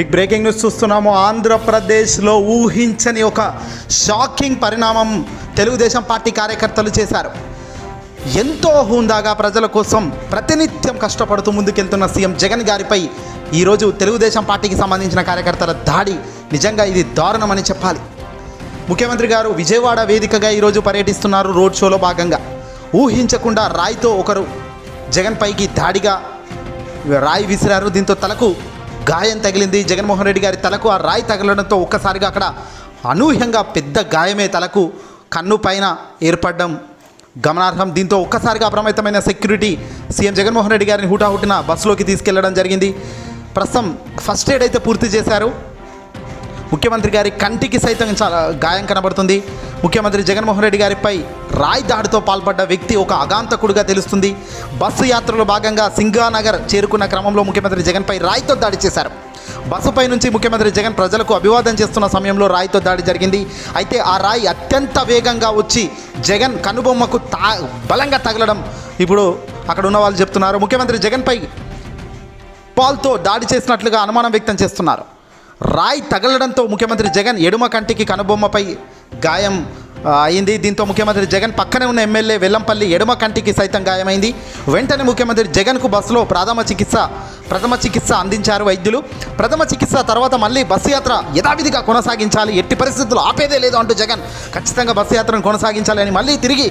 Big breaking news చూస్తున్నాము. ఆంధ్రప్రదేశ్లో ఊహించని ఒక షాకింగ్ పరిణామం తెలుగుదేశం పార్టీ కార్యకర్తలు చేశారు. ఎంతో హుందాగా ప్రజల కోసం ప్రతినిత్యం కష్టపడుతూ ముందుకెళ్తున్న సీఎం జగన్ గారిపై ఈరోజు తెలుగుదేశం పార్టీకి సంబంధించిన కార్యకర్తల దాడి. నిజంగా ఇది దారుణమని చెప్పాలి. ముఖ్యమంత్రి గారు విజయవాడ వేదికగా ఈరోజు పర్యటిస్తున్నారు రోడ్ షోలో భాగంగా. ఊహించకుండా రాయితో ఒకరు జగన్ పైకి దాడిగా రాయి విసిరారు. దీంతో తలకు గాయం తగిలింది జగన్మోహన్ రెడ్డి గారి తలకు ఆ రాయి తగలడంతో ఒక్కసారిగా అక్కడ అనూహ్యంగా పెద్ద గాయమే తలకు కన్ను పైన ఏర్పడడం గమనార్హం. దీంతో ఒక్కసారిగా అప్రమత్తమైన సెక్యూరిటీ సీఎం జగన్మోహన్ రెడ్డి గారిని హుటాహుటిన బస్సులోకి తీసుకెళ్ళడం జరిగింది. ప్రస్తుతం ఫస్ట్ ఎయిడ్ అయితే పూర్తి చేశారు. ముఖ్యమంత్రి గారి కంటికి సైతం చాలా గాయం కనబడుతుంది. ముఖ్యమంత్రి జగన్మోహన్ రెడ్డి గారిపై రాయి దాడితో పాల్పడ్డ వ్యక్తి ఒక అగాంతకుడుగా తెలుస్తుంది. బస్సు యాత్రలో భాగంగా సింగానగర్ చేరుకున్న క్రమంలో ముఖ్యమంత్రి జగన్పై రాయితో దాడి చేశారు. బస్సుపై నుంచి ముఖ్యమంత్రి జగన్ ప్రజలకు అభివాదం చేస్తున్న సమయంలో రాయితో దాడి జరిగింది. అయితే ఆ రాయి అత్యంత వేగంగా వచ్చి జగన్ కనుబొమ్మకు తా బలంగా తగలడం ఇప్పుడు అక్కడ ఉన్న వాళ్ళు చెప్తున్నారు. ముఖ్యమంత్రి జగన్పై పాల్తో దాడి చేసినట్లుగా అనుమానం వ్యక్తం చేస్తున్నారు. రాయి తగలడంతో ముఖ్యమంత్రి జగన్ ఎడుమ కంటికి కనుబొమ్మపై గాయం అయింది. దీంతో ముఖ్యమంత్రి జగన్ పక్కనే ఉన్న ఎమ్మెల్యే వెల్లంపల్లి ఎడమ కంటికి సైతం గాయమైంది. వెంటనే ముఖ్యమంత్రి జగన్కు బస్సులో ప్రథమ చికిత్స ప్రథమ చికిత్స అందించారు వైద్యులు. ప్రథమ చికిత్స తర్వాత మళ్ళీ బస్సు యాత్ర యథావిధిగా కొనసాగించాలి. ఎట్టి పరిస్థితులు ఆపేదే లేదు అంటూ జగన్ ఖచ్చితంగా బస్సు యాత్రను కొనసాగించాలి అని మళ్ళీ తిరిగి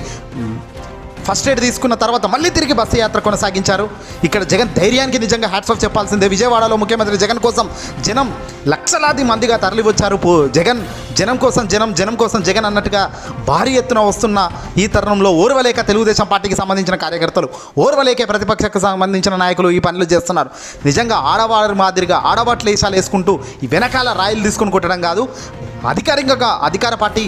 ఫస్ట్ ఎయిడ్ తీసుకున్న తర్వాత మళ్ళీ తిరిగి బస్సు యాత్ర కొనసాగించారు. ఇక్కడ జగన్ ధైర్యానికి నిజంగా హ్యాట్స్ ఆఫ్ చెప్పాల్సిందే. విజయవాడలో ముఖ్యమంత్రి జగన్ కోసం జనం లక్షలాది మందిగా తరలివచ్చారు. జగన్ జనం కోసం జనం జనం కోసం జగన్ అన్నట్టుగా భారీ ఎత్తున వస్తున్న ఈ తరుణంలో ఓర్వలేక తెలుగుదేశం పార్టీకి సంబంధించిన కార్యకర్తలు ఓర్వలేక ప్రతిపక్షకు సంబంధించిన నాయకులు ఈ పనులు చేస్తున్నారు. నిజంగా ఆడవారి మాదిరిగా ఆడవాట్లు వేషాలు వేసుకుంటూ వెనకాల రాయలు తీసుకుని కొట్టడం కాదు. అధికారికంగా అధికార పార్టీ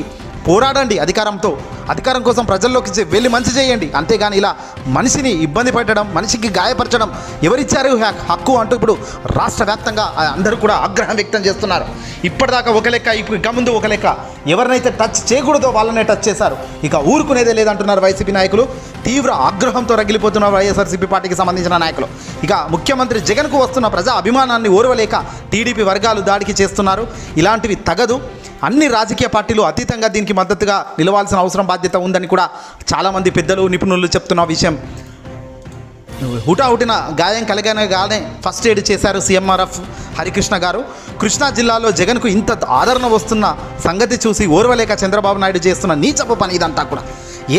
పోరాడండి అధికారంతో. అధికారం కోసం ప్రజల్లోకి వెళ్ళి మంచి చేయండి. అంతేగాని ఇలా మనిషిని ఇబ్బంది పెట్టడం మనిషికి గాయపరచడం ఎవరిచ్చారు హక్కు అంటూ ఇప్పుడు రాష్ట్ర వ్యాప్తంగా అందరూ కూడా ఆగ్రహం వ్యక్తం చేస్తున్నారు. ఇప్పటిదాకా ఒక లెక్క ఇప్పుడు ఇక ముందు ఒక లెక్క. ఎవరినైతే టచ్ చేయకూడదో వాళ్ళనే టచ్ చేశారు. ఇక ఊరుకునేదే లేదంటున్నారు వైసీపీ నాయకులు. తీవ్ర ఆగ్రహంతో రగిలిపోతున్న వైఎస్ఆర్సీపీ పార్టీకి సంబంధించిన నాయకులు. ఇక ముఖ్యమంత్రి జగన్కు వస్తున్న ప్రజా అభిమానాన్ని ఓర్వలేక టీడీపీ వర్గాలు దాడికి చేస్తున్నారు. ఇలాంటివి తగదు. అన్ని రాజకీయ పార్టీలు అతీతంగా దీనికి మద్దతుగా నిలవాల్సిన అవసరం బాధ్యత ఉందని కూడా చాలామంది పెద్దలు నిపుణులు చెప్తున్న విషయం. హుటాహుటిన గాయం కలిగనగానే ఫస్ట్ ఎయిడ్ చేశారు సీఎంఆర్ఎఫ్ హరికృష్ణ గారు. కృష్ణా జిల్లాలో జగన్కు ఇంత ఆదరణ వస్తున్న సంగతి చూసి ఓర్వలేక చంద్రబాబు నాయుడు చేస్తున్న నీచపు పని ఇదంతా కూడా.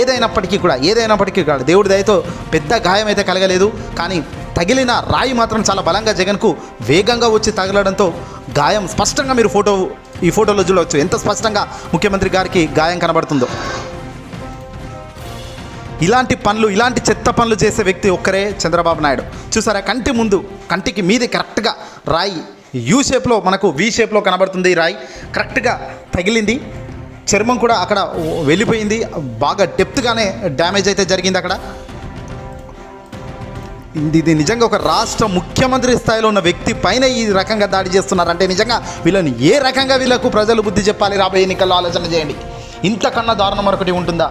ఏదైనప్పటికీ కూడా ఏదైనప్పటికీ కూడా దేవుడి దయతో పెద్ద గాయం అయితే కలగలేదు. కానీ తగిలిన రాయి మాత్రం చాలా బలంగా జగన్కు వేగంగా వచ్చి తగలడంతో గాయం స్పష్టంగా మీరు ఫోటో ఈ ఫోటోలో చూడవచ్చు. ఎంత స్పష్టంగా ముఖ్యమంత్రి గారికి గాయం కనబడుతుందో. ఇలాంటి పనులు ఇలాంటి చెత్త పనులు చేసే వ్యక్తి ఒక్కరే చంద్రబాబు నాయుడు. చూసారా కంటి ముందు కంటికి మీది కరెక్ట్గా రాయి యూ షేప్లో మనకు వి షేప్లో కనబడుతుంది రాయి. కరెక్ట్గా తగిలింది. చర్మం కూడా అక్కడ వెళ్ళిపోయింది. బాగా డెప్త్గానే డ్యామేజ్ అయితే జరిగింది అక్కడ. ఇది నిజంగా ఒక రాష్ట్ర ముఖ్యమంత్రి స్థాయిలో ఉన్న వ్యక్తి పైన ఈ రకంగా దాడి చేస్తున్నారంటే నిజంగా వీళ్ళని ఏ రకంగా వీళ్ళకు ప్రజలు బుద్ధి చెప్పాలి రాబోయే ఎన్నికల్లో? ఆలోచన చేయండి. ఇంతకన్నా దారుణం మరొకటి ఉంటుందా?